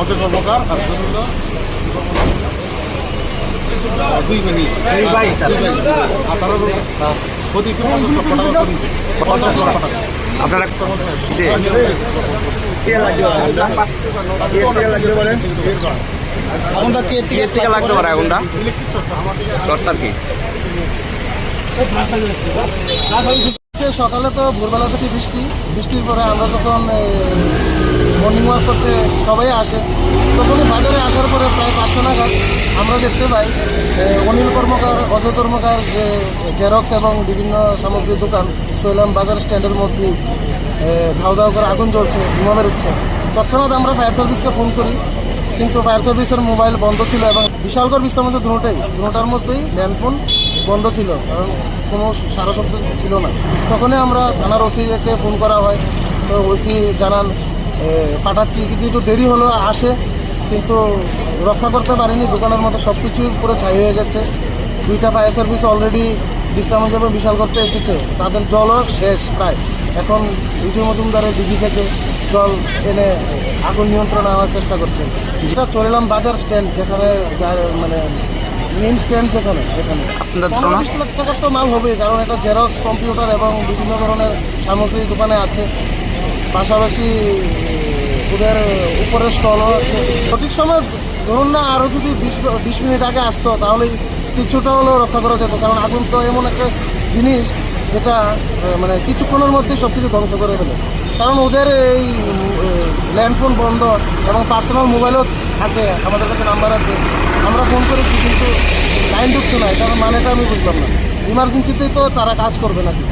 অজয় কর্মকার আর দুই মিনিট দুই ভাই তার। দুই ভাই আর তার প্রতি পঞ্চাশ লক্ষ টাকা প্রতি পঞ্চাশ লক্ষ টাকা। আপনারা কে লাগবে? আগুনটা লাগবে? বলেন? আগুনটা কে কে থেকে লাগতে পারে আগুনটা? শর্ট সার্কিট সকালে তো ভোরবেলা থেকে বৃষ্টি। বৃষ্টির পরে আমরা যখন মর্নিং ওয়াক করতে সবাই আসে। তখনই বাজারে আসার পরে প্রায় পাঁচটা নাগাদ আমরা দেখতে পাই অনিল কর্মকার, অজয় কর্মকার, যে জেরক্স এবং বিভিন্ন সামগ্রীর দোকান শৈলাম বাজার স্ট্যান্ডের মধ্যে ধাও ধাও করে আগুন জ্বলছে ধোঁয়া বেরোচ্ছে তৎক্ষণাৎ আমরা ফায়ার সার্ভিসকে ফোন করি, কিন্তু ফায়ার সার্ভিসের মোবাইল বন্ধ ছিল এবং বিশালগড় বিশ্বের মধ্যে দুটোটাই দুটোটার মধ্যেই ল্যান্ডফোন বন্ধ ছিল, কারণ কোনো সারা শব্দ ছিল না। তখনই আমরা থানার ওসিকে ফোন করা হয়, তো ওসি জানান পাঠাচ্ছি। কিন্তু একটু দেরি হলো আসে। কিন্তু রক্ষা করতে পারিনি। দোকানের মতো সব কিছুই পুরো ছাই হয়ে গেছে। দুইটা ফায়ার সার্ভিস অলরেডি বিশ্রামগঞ্জ এবং বিশাল করতে এসেছে। তাদের জলও শেষ প্রায়। এখন বিজয় মজুমদারের দিঘি থেকে জল এনে আগুন নিয়ন্ত্রণ আনার চেষ্টা করছে। যেটা চলেলাম বাজার স্ট্যান্ড যেখানে মানে মেন স্ট্যান্ড যেখানে পনেরো বিশ লাখ টাকার তো মাল হবেই কারণ এটা জেরক্স কম্পিউটার এবং বিভিন্ন ধরনের সামগ্রী দোকানে আছে। পাশাপাশি ওদের উপরে স্টলও আছে। সঠিক সময় ধরুন না আরও যদি বিশ বিশ মিনিট আগে আসতো, তাহলে কিছুটা হলেও রক্ষা করা যেত। কারণ আগুন তো এমন একটা জিনিস যেটা মানে কিছুক্ষণের মধ্যেই সব কিছু ধ্বংস করে ফেলে। কারণ ওদের এই ল্যান্ডফোন বন্ধ এবং পার্সোনাল মোবাইলও থাকে। আমাদের কাছে নাম্বার আছে। আমরা ফোন করেছি, কিন্তু লাইন ঢুকছে না। এটার মানেটা আমি বুঝলাম না। ইমার্জেন্সিতেই তো তারা কাজ করবে নাকি?